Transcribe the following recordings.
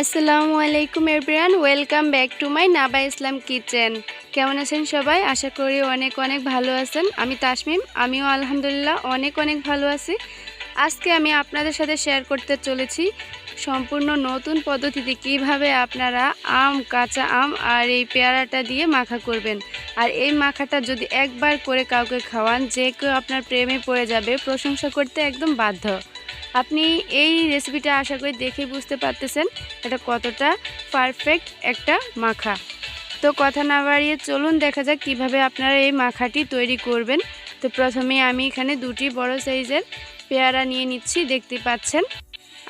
আসসালামু আলাইকুম everyone welcome back to my Naba Islam kitchen কেমন আছেন সবাই? আশা করি অনেক অনেক ভালো আছেন। আমি তাসমিম, আমিও আলহামদুলিল্লাহ অনেক অনেক ভালো আছি। আজকে আমি আপনাদের সাথে শেয়ার করতে চলেছি সম্পূর্ণ নতুন পদ্ধতিতে কীভাবে আপনারা আম, কাঁচা আম আর এই পেয়ারাটা দিয়ে মাখা করবেন। আর এই মাখাটা যদি একবার করে কাউকে খাওয়ান, যে কেউ আপনার প্রেমে পড়ে যাবে, প্রশংসা করতে একদম বাধ্য। আপনি এই রেসিপিটা আশা করি দেখে বুঝতে পারতেছেন এটা কতটা পারফেক্ট একটা মাখা। তো কথা না বাড়িয়ে চলুন দেখা যাক কীভাবে আপনারা এই মাখাটি তৈরি করবেন। তো প্রথমে আমি এখানে দুটি বড় সাইজের পেয়ারা নিয়ে নিচ্ছি, দেখতে পাচ্ছেন।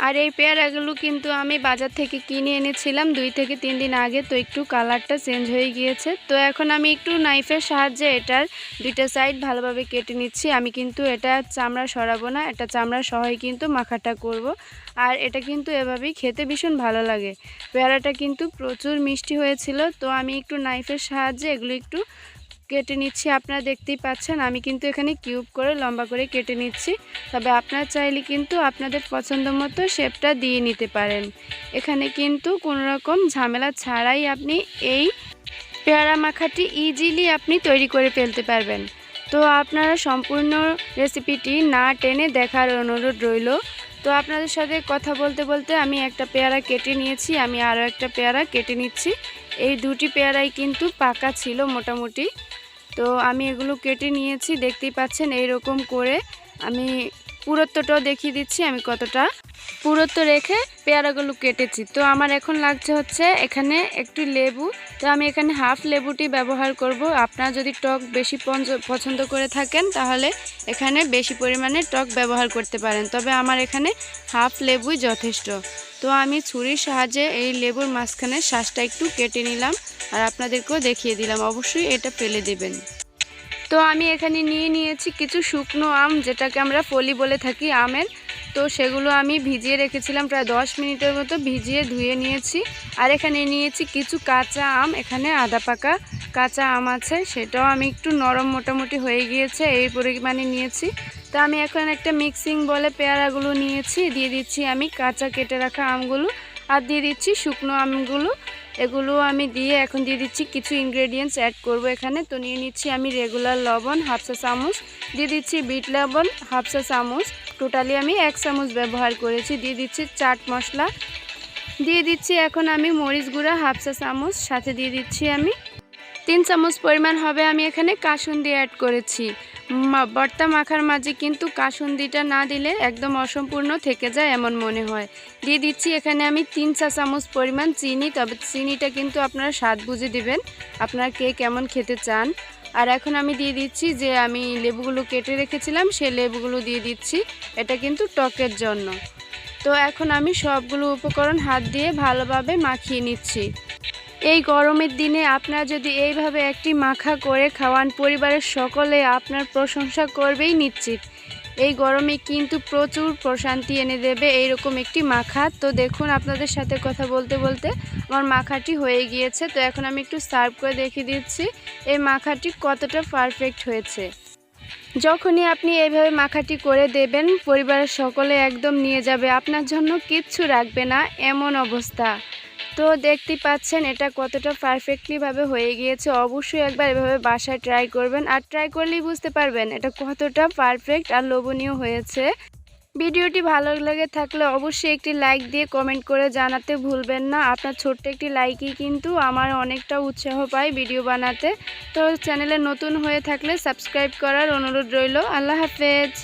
আর এই পেয়ারাগুলো কিন্তু আমি বাজার থেকে কিনে এনেছিলাম দুই থেকে তিন দিন আগে, তো একটু কালারটা চেঞ্জ হয়ে গিয়েছে। তো এখন আমি একটু নাইফের সাহায্যে এটার দুইটা সাইড ভালোভাবে কেটে নিচ্ছি। আমি কিন্তু এটা চামড়া সরাবো না, এটা চামড়া সহায় কিন্তু মাখাটা করব। আর এটা কিন্তু এভাবেই খেতে ভীষণ ভালো লাগে। পেয়ারাটা কিন্তু প্রচুর মিষ্টি হয়েছিল, তো আমি একটু নাইফের সাহায্যে এগুলো একটু কেটে নিচ্ছি, আপনারা দেখতেই পাচ্ছেন। আমি কিন্তু এখানে কিউব করে, লম্বা করে কেটে নিচ্ছি। তবে আপনারা চাইলে কিন্তু আপনাদের পছন্দ মতো শেপটা দিয়ে নিতে পারেন। এখানে কিন্তু কোনো রকম ঝামেলা ছাড়াই আপনি এই পেয়ারা মাখাটি ইজিলি আপনি তৈরি করে ফেলতে পারবেন। তো আপনারা সম্পূর্ণ রেসিপিটি না টেনে দেখার অনুরোধ রইল। তো আপনাদের সাথে কথা বলতে বলতে আমি একটা পেয়ারা কেটে নিয়েছি, আমি আরও একটা পেয়ারা কেটে নিচ্ছি। এই দুটি পেয়ারাই কিন্তু পাকা ছিল মোটামুটি। তো আমি এগুলো কেটে নিয়েছি, দেখতেই পাচ্ছেন এই রকম করে আমি পুরত্বটাও দেখিয়ে দিচ্ছি আমি কতটা। পুরত্ব রেখে পেয়ারাগুলো কেটেছি। তো আমার এখন লাগছে হচ্ছে এখানে একটু লেবু। তো আমি এখানে হাফ লেবুটি ব্যবহার করব। আপনারা যদি টক বেশি পছন্দ করে থাকেন, তাহলে এখানে বেশি পরিমাণে টক ব্যবহার করতে পারেন। তবে আমার এখানে হাফ লেবুই যথেষ্ট। তো আমি ছুরির সাহায্যে এই লেবুর মাঝখানে শ্বাসটা একটু কেটে নিলাম। আর আপনাদেরকেও দেখিয়ে দিলাম। অবশ্যই এটা ফেলে দেবেন। তো আমি এখানে নিয়ে নিয়েছি কিছু শুকনো আম, যেটাকে আমরা ফলি বলে থাকি আমের। তো সেগুলো আমি ভিজিয়ে রেখেছিলাম প্রায় দশ মিনিটের মতো ভিজিয়ে ধুয়ে নিয়েছি। আর এখানে নিয়েছি কিছু কাঁচা আম, এখানে আদা পাকা কাঁচা আম আছে, সেটাও আমি একটু নরম মোটামুটি হয়ে গিয়েছে, এই পরিমাণে নিয়েছি। তো আমি এখন একটা মিক্সিং বলে পেয়ারাগুলো নিয়েছি, দিয়ে দিচ্ছি আমি কাঁচা কেটে রাখা আমগুলো, আর দিয়ে দিচ্ছি শুকনো আমগুলো। এগুলো আমি দিয়ে এখন দিয়ে দিচ্ছি, কিছু ইনগ্রেডিয়েন্টস অ্যাড করব এখানে। তো নিয়ে নিচ্ছি আমি রেগুলার লবণ হাফসা চামচ। দিয়ে দিচ্ছি বিট লবণ হাফসা চামচ। টোটালি আমি এক চামচ ব্যবহার করেছি। দিয়ে দিচ্ছি চাট মশলা। দিয়ে দিচ্ছি এখন আমি মরিচ গুঁড়া হাফসা চামচ। সাথে দিয়ে দিচ্ছি আমি তিন চামচ পরিমাণ হবে আমি এখানে কাসুন্দি অ্যাড করেছি। বর্তা মাখার মাঝে কিন্তু কাসুন্দিটা না দিলে একদম অসম্পূর্ণ থেকে যায় এমন মনে হয়। দিয়ে দিচ্ছি এখানে আমি তিন চা চামচ পরিমাণ চিনি, তবে চিনিটা কিন্তু আপনারা স্বাদ বুঝে দিবেন, আপনারা কে কেমন খেতে চান। আর এখন আমি দিয়ে দিচ্ছি যে আমি লেবুগুলো কেটে রেখেছিলাম, সেই লেবুগুলো দিয়ে দিচ্ছি, এটা কিন্তু টকের জন্য। তো এখন আমি সবগুলো উপকরণ হাত দিয়ে ভালোভাবে মাখিয়ে নিচ্ছি। এই গরমের দিনে আপনারা যদি এইভাবে একটি মাখা করে খাওয়ান, পরিবারের সকলে আপনার প্রশংসা করবেই নিশ্চিত। এই গরমে কিন্তু প্রচুর প্রশান্তি এনে দেবে এইরকম একটি মাখা। তো দেখুন, আপনাদের সাথে কথা বলতে বলতে আমার মাখাটি হয়ে গিয়েছে। তো এখন আমি একটু সার্ভ করে দেখিয়ে দিচ্ছি, এই মাখাটি কতটা পারফেক্ট হয়েছে। যখনই আপনি এইভাবে মাখাটি করে দেবেন, পরিবারের সকলে একদম নিয়ে যাবে। আপনার জন্য কিচ্ছু রাখবে না, এমন অবস্থা। তো দেখতে পাচ্ছেন, এটা কতটা পারফেক্টলিভাবে হয়ে গিয়েছে। অবশ্যই একবার এভাবে বাসায় ট্রাই করবেন আর ট্রাই করলেই বুঝতে পারবেন এটা কতটা পারফেক্ট আর লোভনীয় হয়েছে। ভিডিওটি ভালো লেগে থাকলে অবশ্যই একটি লাইক দিয়ে কমেন্ট করে জানাতে ভুলবেন না। আপনার ছোট্ট একটি লাইকই কিন্তু আমার অনেকটা উৎসাহ পায় ভিডিও বানাতে। তো চ্যানেলে নতুন হয়ে থাকলে সাবস্ক্রাইব করার অনুরোধ রইল। আল্লাহ হাফেজ।